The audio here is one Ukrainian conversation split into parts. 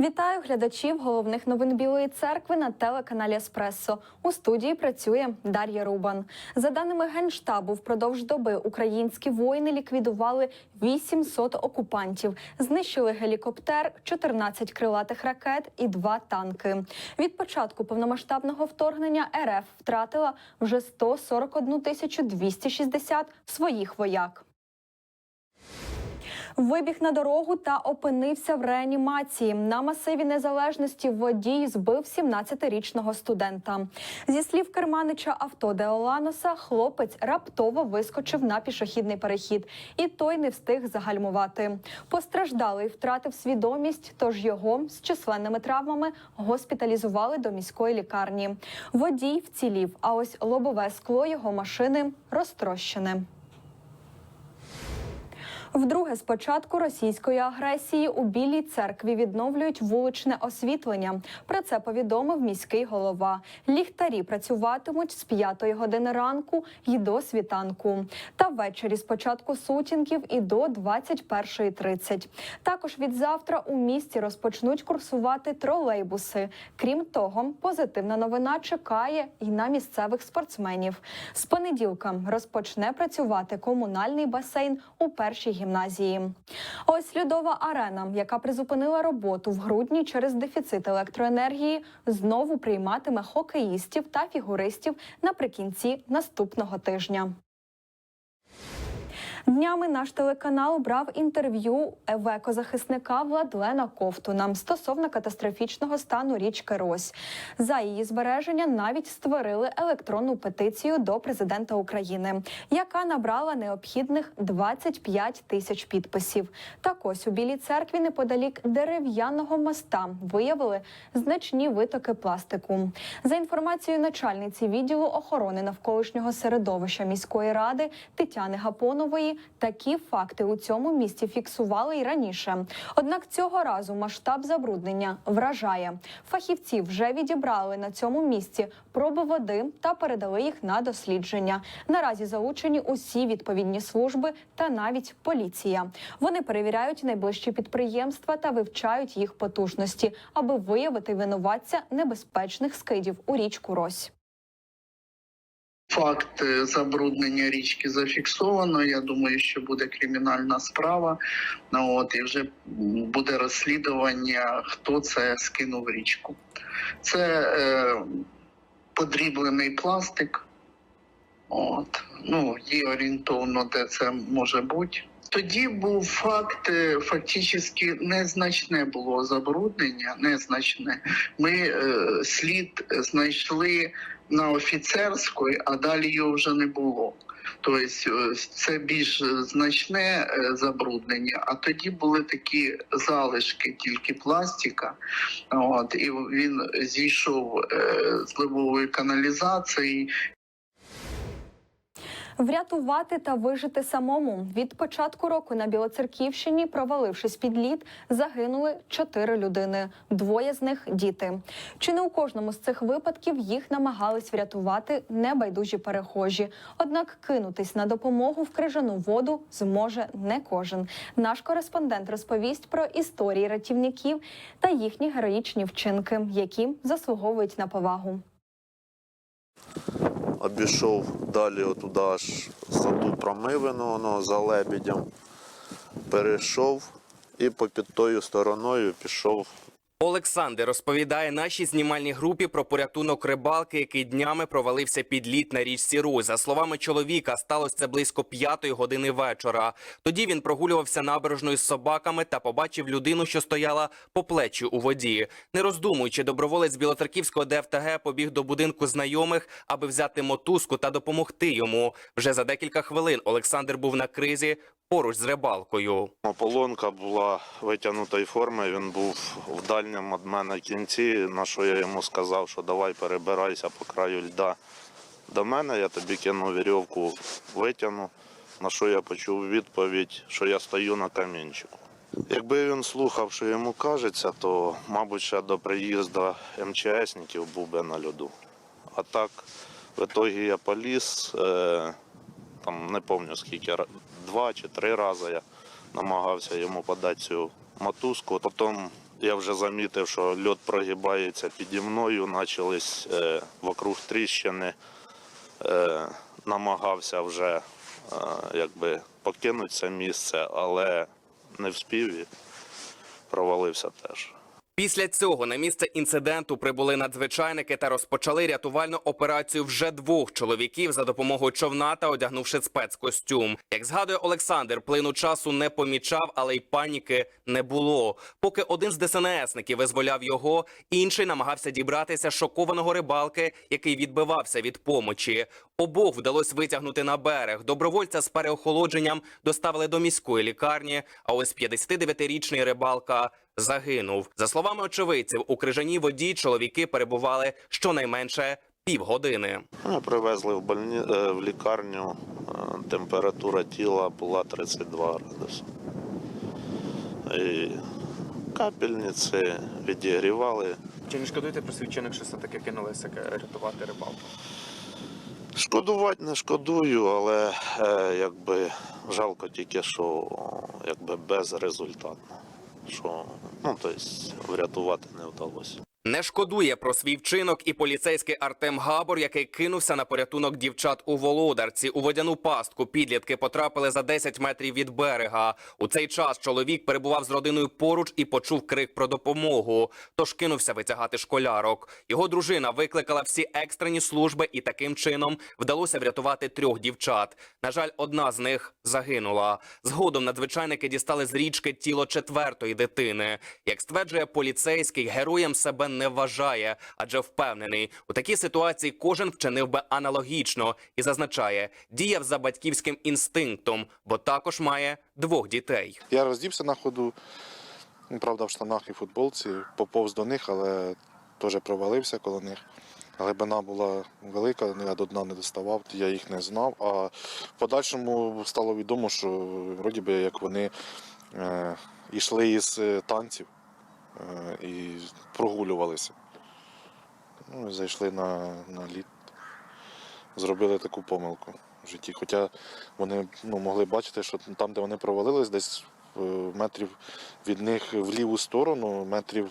Вітаю глядачів головних новин Білої церкви на телеканалі Еспресо. У студії працює Дар'я Рубан. За даними генштабу, впродовж доби українські воїни ліквідували 800 окупантів, знищили гелікоптер, 14 крилатих ракет і два танки. Від початку повномасштабного вторгнення РФ втратила вже 141 тисячу 260 своїх вояк. Вибіг на дорогу та опинився в реанімації. На масиві незалежності водій збив 17-річного студента. Зі слів керманича авто Деоланоса, хлопець раптово вискочив на пішохідний перехід, і той не встиг загальмувати. Постраждалий втратив свідомість, тож його з численними травмами госпіталізували до міської лікарні. Водій вцілів, а ось лобове скло його машини розтрощене. Вдруге, з початку російської агресії у Білій церкві відновлюють вуличне освітлення. Про це повідомив міський голова. Ліхтарі працюватимуть з 5 години ранку і до світанку. Та ввечері з початку сутінків і до 21.30. Також від завтра у місті розпочнуть курсувати тролейбуси. Крім того, позитивна новина чекає і на місцевих спортсменів. З понеділка розпочне працювати комунальний басейн у першій гімназії. Ось льодова арена, яка призупинила роботу в грудні через дефіцит електроенергії, знову прийматиме хокеїстів та фігуристів наприкінці наступного тижня. Днями наш телеканал брав інтерв'ю в екозахисника Владлена Ковтуна стосовно катастрофічного стану річки Рось. За її збереження навіть створили електронну петицію до президента України, яка набрала необхідних 25 тисяч підписів. Так ось у Білій церкві неподалік дерев'яного моста виявили значні витоки пластику. За інформацією начальниці відділу охорони навколишнього середовища міської ради Тетяни Гапонової, такі факти у цьому місті фіксували й раніше. Однак цього разу масштаб забруднення вражає. Фахівці вже відібрали на цьому місці проби води та передали їх на дослідження. Наразі залучені усі відповідні служби та навіть поліція. Вони перевіряють найближчі підприємства та вивчають їх потужності, аби виявити винуватця небезпечних скидів у річку Рось. Факт е, забруднення річки зафіксовано. Я думаю, що буде кримінальна справа. Ну, от, і вже буде розслідування, хто це скинув річку. Це е, подріблений пластик. От. Ну, є орієнтовно, де це може бути. Тоді був факт, е, фактично незначне було забруднення, незначне. Ми е, слід знайшли на офіцерської, а далі його вже не було. Тобто е, це більш значне е, забруднення, а тоді були такі залишки тільки пластика. От, і він зійшов е, з ливової каналізації Врятувати та вижити самому від початку року на Білоцерківщині, провалившись під лід, загинули чотири людини. Двоє з них діти. Чи не у кожному з цих випадків їх намагались врятувати небайдужі перехожі? Однак кинутись на допомогу в крижану воду зможе не кожен. Наш кореспондент розповість про історії рятівників та їхні героїчні вчинки, які заслуговують на повагу. Обійшов далі отуди аж саду промивину, воно за лебідям, Перейшов і по під тою стороною пішов Олександр розповідає нашій знімальній групі про порятунок рибалки, який днями провалився під лід на річці Русь. За словами чоловіка, сталося це близько п'ятої години вечора. Тоді він прогулювався набережною з собаками та побачив людину, що стояла по плечі у воді. Не роздумуючи, доброволець Білоцерківського ДФТГ побіг до будинку знайомих, аби взяти мотузку та допомогти йому. Вже за декілька хвилин Олександр був на кризі поруч з рибалкою. Ополонка була витягнутої форми, він був в дальньому від мене кінці, на що я йому сказав, що давай перебирайся по краю льда до мене, я тобі кину вірьовку, витягну, на що я почув відповідь, що я стою на камінчику. Якби він слухав, що йому кажеться, то, мабуть, ще до приїзду МЧСників був би на льоду. А так, в ітогі я поліз, е, там не пам'ятаю скільки, два чи три рази я намагався йому подати цю мотузку. Потім я вже замітив, що льот прогибається піді мною, почались е, вокруг тріщини. Е, намагався вже е, якби покинути це місце, але не вспів і провалився теж. Після цього на місце інциденту прибули надзвичайники та розпочали рятувальну операцію вже двох чоловіків за допомогою човна та одягнувши спецкостюм. Як згадує Олександр, плину часу не помічав, але й паніки не було. Поки один з ДСНСників визволяв його, інший намагався дібратися шокованого рибалки, який відбивався від помочі. Обох вдалося витягнути на берег. Добровольця з переохолодженням доставили до міської лікарні. А ось 59-річний рибалка загинув. За словами очевидців, у крижаній воді чоловіки перебували щонайменше півгодини. Мене привезли в, больні... е, в лікарню. е, Температура тіла була 32 градуси. І капельниці відігрівали. Чи не шкодуєте про свій що все-таки кинулися е, рятувати рибалку? Шкодувати не шкодую, але е, якби жалко тільки, що якби безрезультатно. Що ну, тобто, врятувати не вдалося. Не шкодує про свій вчинок і поліцейський Артем Габор, який кинувся на порятунок дівчат у Володарці. У водяну пастку підлітки потрапили за 10 метрів від берега. У цей час чоловік перебував з родиною поруч і почув крик про допомогу. Тож кинувся витягати школярок. Його дружина викликала всі екстрені служби, і таким чином вдалося врятувати трьох дівчат. На жаль, одна з них загинула. Згодом надзвичайники дістали з річки тіло четвертої дитини. Як стверджує поліцейський, героєм себе не вважає, адже впевнений, у такій ситуації кожен вчинив би аналогічно і зазначає, діяв за батьківським інстинктом, бо також має двох дітей. Я роздівся на ходу, ну, правда, в штанах і футболці, поповз до них, але теж провалився коло них. Глибина була велика, я до дна не доставав, я їх не знав. А в подальшому стало відомо, що вроді би як вони е, йшли із е, танців е, і прогулювалися. Ну, зайшли на, на лід, зробили таку помилку в житті. Хоча вони ну, могли бачити, що там, де вони провалились, десь е, метрів від них в ліву сторону, метрів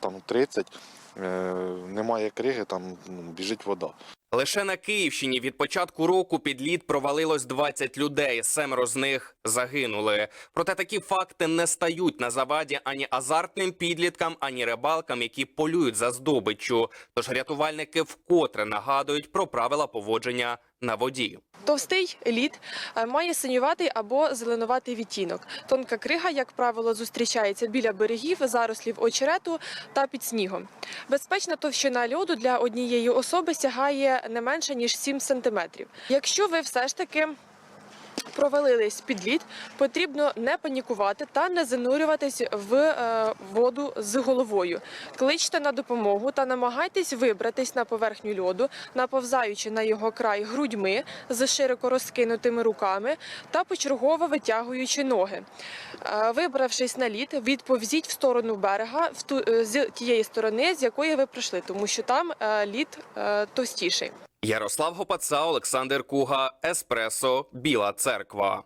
там 30, е, немає криги, там ну, біжить вода. Лише на Київщині від початку року під лід провалилось 20 людей. Семеро з них загинули. Проте такі факти не стають на заваді ані азартним підліткам, ані рибалкам, які полюють за здобиччю. Тож рятувальники вкотре нагадують про правила поводження на воді. Товстий лід е, має синюватий або зеленуватий відтінок. Тонка крига, як правило, зустрічається біля берегів, зарослів очерету та під снігом. Безпечна товщина льоду для однієї особи сягає не менше ніж 7 сантиметрів. Якщо ви все ж таки провалились під лід, потрібно не панікувати та не занурюватись в е, воду з головою. Кличте на допомогу та намагайтесь вибратись на поверхню льоду, наповзаючи на його край грудьми з широко розкинутими руками та почергово витягуючи ноги. Е, Вибравшись на лід, відповзіть в сторону берега в ту, е, з тієї сторони, з якої ви прийшли, тому що там лід товстіший. Ярослав Гопаца, Олександр Куга, Еспресо, Біла Церква.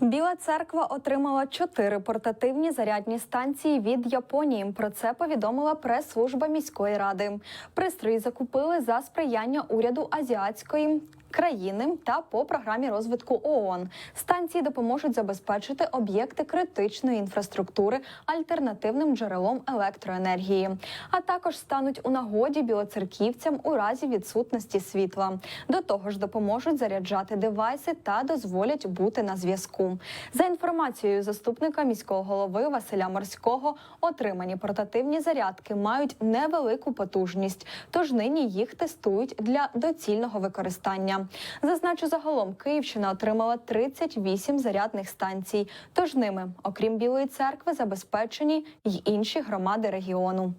Біла церква отримала чотири портативні зарядні станції від Японії. Про це повідомила прес-служба міської ради. Пристрої закупили за сприяння уряду азіатської. Країни та по програмі розвитку ООН станції допоможуть забезпечити об'єкти критичної інфраструктури альтернативним джерелом електроенергії, а також стануть у нагоді білоцерківцям у разі відсутності світла. До того ж, допоможуть заряджати девайси та дозволять бути на зв'язку. За інформацією заступника міського голови Василя Морського, отримані портативні зарядки мають невелику потужність, тож нині їх тестують для доцільного використання. Зазначу, загалом Київщина отримала 38 зарядних станцій. Тож ними, окрім Білої церкви, забезпечені й інші громади регіону.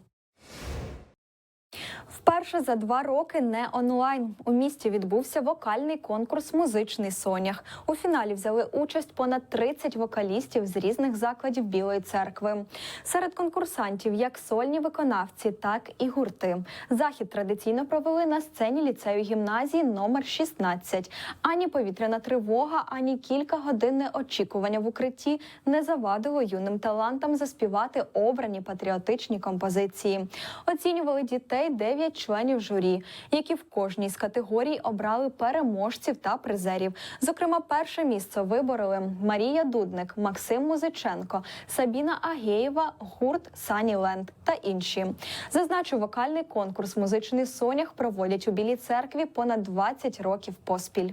Вперше за два роки не онлайн. У місті відбувся вокальний конкурс Музичний сонях. У фіналі взяли участь понад 30 вокалістів з різних закладів Білої церкви. Серед конкурсантів як сольні виконавці, так і гурти. Захід традиційно провели на сцені ліцею гімназії номер 16. Ані повітряна тривога, ані кількагодинне очікування в укритті не завадило юним талантам заспівати обрані патріотичні композиції. Оцінювали дітей 9 членів журі, які в кожній з категорій обрали переможців та призерів. Зокрема, перше місце вибороли Марія Дудник, Максим Музиченко, Сабіна Агеєва, гурт Сані Ленд та інші. Зазначу, вокальний конкурс Музичний сонях проводять у Білій церкві понад 20 років поспіль.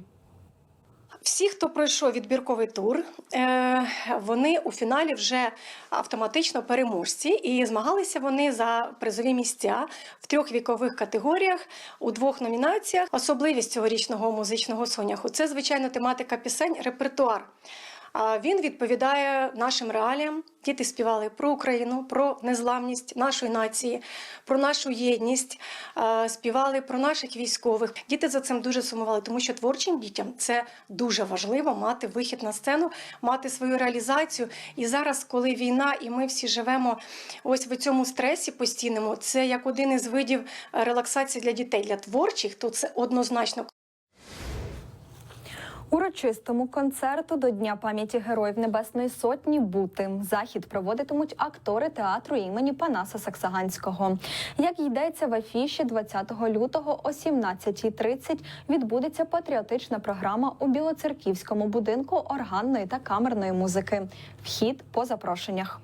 Всі, хто пройшов відбірковий тур, е, вони у фіналі вже автоматично переможці, і змагалися вони за призові місця в трьох вікових категоріях у двох номінаціях. Особливість цьогорічного музичного соняху це звичайно тематика пісень, репертуар. Він відповідає нашим реаліям. Діти співали про Україну, про незламність нашої нації, про нашу єдність, е, співали про наших військових. Діти за цим дуже сумували, тому що творчим дітям це дуже важливо мати вихід на сцену, мати свою реалізацію. І зараз, коли війна, і ми всі живемо ось в цьому стресі постійному, це як один із видів релаксації для дітей. Для творчих, то це однозначно Урочистому концерту до Дня пам'яті Героїв Небесної Сотні бути захід проводитимуть актори театру імені Панаса Саксаганського. Як йдеться в афіші 20 лютого о 17.30 відбудеться патріотична програма у Білоцерківському будинку органної та камерної музики. Вхід по запрошеннях.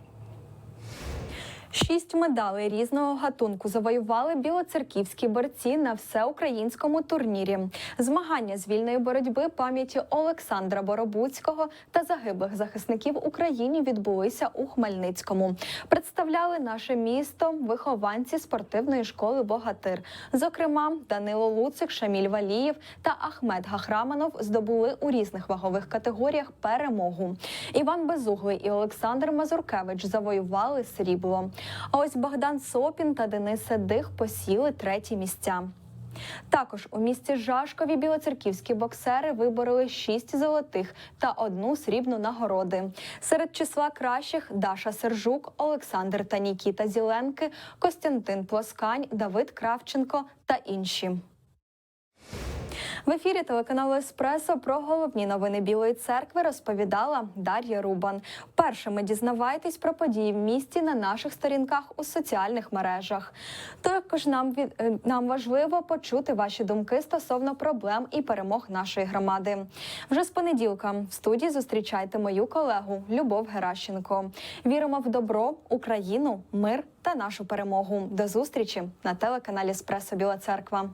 Шість медалей різного гатунку завоювали білоцерківські борці на всеукраїнському турнірі. Змагання з вільної боротьби пам'яті Олександра Боробуцького та загиблих захисників Україні відбулися у Хмельницькому. Представляли наше місто вихованці спортивної школи Богатир. Зокрема, Данило Луцик, Шаміль Валієв та Ахмед Гахраманов здобули у різних вагових категоріях перемогу. Іван Безуглий і Олександр Мазуркевич завоювали срібло. А ось Богдан Сопін та Денис Седих посіли треті місця. Також у місті Жашкові білоцерківські боксери вибороли шість золотих та одну срібну нагороди. Серед числа кращих Даша Сержук, Олександр та Нікіта Зіленки, Костянтин Плоскань, Давид Кравченко та інші. В ефірі телеканалу Еспресо про головні новини Білої церкви розповідала Дар'я Рубан. Першими дізнавайтесь про події в місті на наших сторінках у соціальних мережах. Також нам від е, нам важливо почути ваші думки стосовно проблем і перемог нашої громади. Вже з понеділка в студії зустрічайте мою колегу Любов Геращенко. Віримо в добро, Україну, мир та нашу перемогу. До зустрічі на телеканалі Еспресо Біла Церква.